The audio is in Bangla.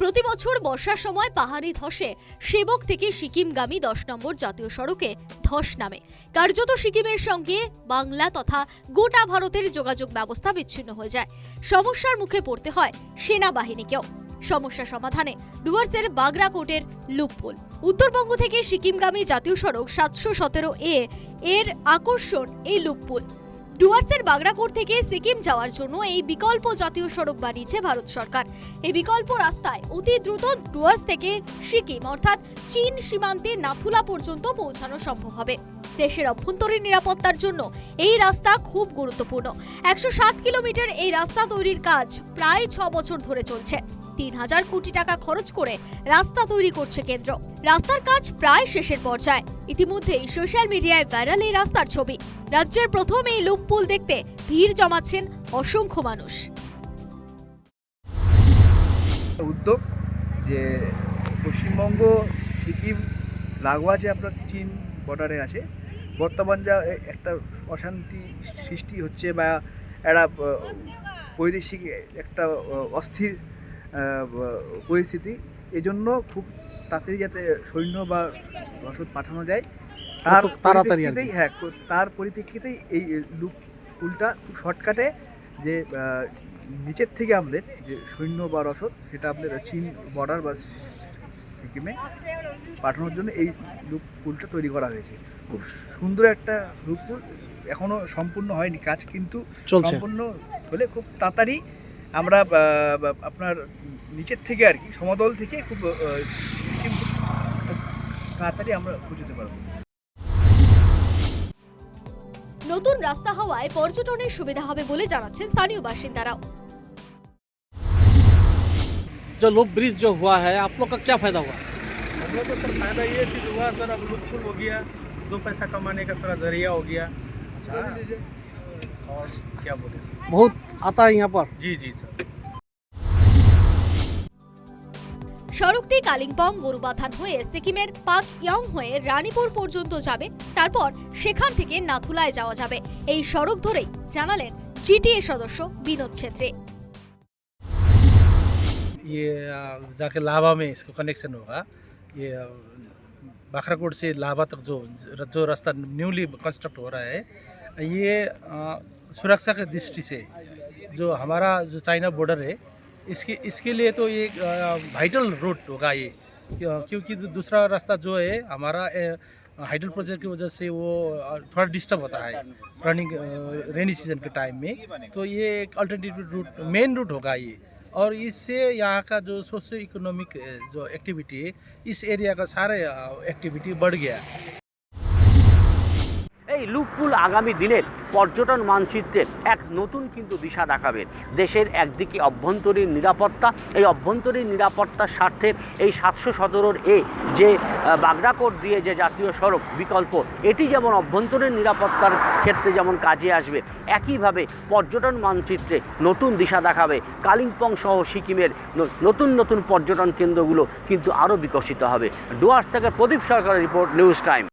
প্রতি বছর বর্ষার সময় পাহাড়ি ধসে সেবক থেকে সিকিমগামী দশ নম্বর জাতীয় সড়কে ধস নামে। কার্যত সিকিমের সঙ্গে বাংলা তথা গোটা ভারতের যোগাযোগ ব্যবস্থা বিচ্ছিন্ন হয়ে যায়। সমস্যার মুখে পড়তে হয় সেনাবাহিনীকেও। সমস্যা সমাধানে ডুয়ার্সের বাগরাকোটের লুপপুল। উত্তরবঙ্গ থেকে সিকিমগামী জাতীয় সড়ক সাতশো সতেরো এ এর আকর্ষণ এই লুপপুল। ডুয়ার্সের বাগরাকোট থেকে সিকিম যাওয়ার জন্য এই বিকল্প জাতীয় সড়ক বানিয়েছে ভারত সরকার। এই বিকল্প রাস্তায় অতি দ্রুত ডুয়ার্স থেকে সিকিম, অর্থাৎ চীন সীমান্তে নাথুলা পর্যন্ত পৌঁছানো সম্ভব হবে। দেশের অভ্যন্তরীণ নিরাপত্তার জন্য এই রাস্তা খুব গুরুত্বপূর্ণ। একশো সাত কিলোমিটার এই রাস্তা তৈরির কাজ প্রায় ছ বছর ধরে চলছে। তিন হাজার কোটি টাকা খরচ করে রাস্তা তৈরি করছে কেন্দ্র। রাস্তার কাজ প্রায় শেষের পর্যায়ে। ইতিমধ্যেই সোশ্যাল মিডিয়ায় ভাইরাল এই রাস্তার ছবি। রাজ্যের প্রথম এই লুপ দেখতে ভিড় জমাচ্ছেন অসংখ্য মানুষ। উদ্যোগ যে পশ্চিমবঙ্গ, সিকিম, লাগোয়া যে আপনার চীন বর্ডারে আছে, বর্তমান যা একটা অশান্তি সৃষ্টি হচ্ছে বা একটা বৈদেশিক একটা অস্থির পরিস্থিতি। এজন্য খুব তাড়াতাড়ি যাতে সৈন্য বা রসদ পাঠানো যায় তার তাড়াতাড়ি হ্যাঁ তার পরিপ্রেক্ষিতেই এই লুক পুলটা খুব শর্টকাটে যে নিচের থেকে আমাদের যে সৈন্য বা রসদ সেটা আমাদের চীন বর্ডার বা সিকিমে পাঠানোর জন্য এই লুপ পুলটা তৈরি করা হয়েছে। খুব সুন্দর একটা লুপ পুল এখনও সম্পূর্ণ হয়নি কাজ কিন্তু সম্পূর্ণ হলে খুব তাড়াতাড়ি আমরা আহ, বা- আপনার নিচের থেকে আর কি সমতল থেকে খুব আহ, সিকিম খুব তাড়াতাড়ি আমরা পৌঁছতে পারবো নতুন রাস্তা হওয়ায় পর্যটনের সুবিধা হবে বলে জানাচ্ছেন স্থানীয় বাসিন্দারাও जो लुप ब्रिज जो हुआ है आप लोग का क्या फायदा हुआ हम लोग को सर फायदा ये चीज़ हुआ सर अब लुत्फुल हो गया दो पैसा कमाने का थोड़ा जरिया हो गया हाँ। और क्या बोले सर बहुत आता है यहाँ पर जी जी सर সড়কটি কালিম্পং গরুবাথান হয়ে সিকিমের পাক ইয়ং হয়ে রানীপুর পর্যন্ত যাবে তারপর সেখান থেকে নাথুলায় যাওয়া যাবে এই সড়ক ধরেই জানালেন জিটিএ সদস্য বিনোদ ছেত্রী ये आ, जाके लाभा में इसको कनेक्शन होगा ये आ, बाखराकोट से लाभा तक जो जो रास्ता न्यूली कंस्ट्रक्ट हो रहा है ये आ, सुरक्षा के दृष्टि से जो हमारा जो चाइना बॉर्डर है, इसके इसके लिए तो ये वाइटल रूट होगा ये। क्योंकि दूसरा रास्ता जो है, हमारा हाइडल प्रोजेक्ट की वजह से वो थोड़ा डिस्टर्ब होता है रनिंग रेनी सीज़न के टाइम में। तो ये एक अल्टरनेटिव रूट मेन रूट होगा ये। और इससे यहाँ का जो सोशो इकोनॉमिक जो एक्टिविटी है, इस एरिया का सारे एक्टिविटी बढ़ गया। এই লুপপুল আগামী দিনের পর্যটন মানচিত্রের এক নতুন কিন্তু দিশা দেখাবে। দেশের একদিকে অভ্যন্তরীণ নিরাপত্তা এই অভ্যন্তরীণ নিরাপত্তার স্বার্থে এই সাতশো সতেরোর এ যে আহ, বাগরাকোট দিয়ে যে জাতীয় সড়ক বিকল্প এটি যেমন অভ্যন্তরীণ নিরাপত্তার ক্ষেত্রে যেমন কাজে আসবে একইভাবে পর্যটন মানচিত্রে নতুন দিশা দেখাবে। কালিম্পং সহ সিকিমের নতুন নতুন পর্যটন কেন্দ্রগুলো কিন্তু আরও বিকশিত হবে। ডুয়ার্স থেকে প্রদীপ সরকারের রিপোর্ট নিউজ টাইম।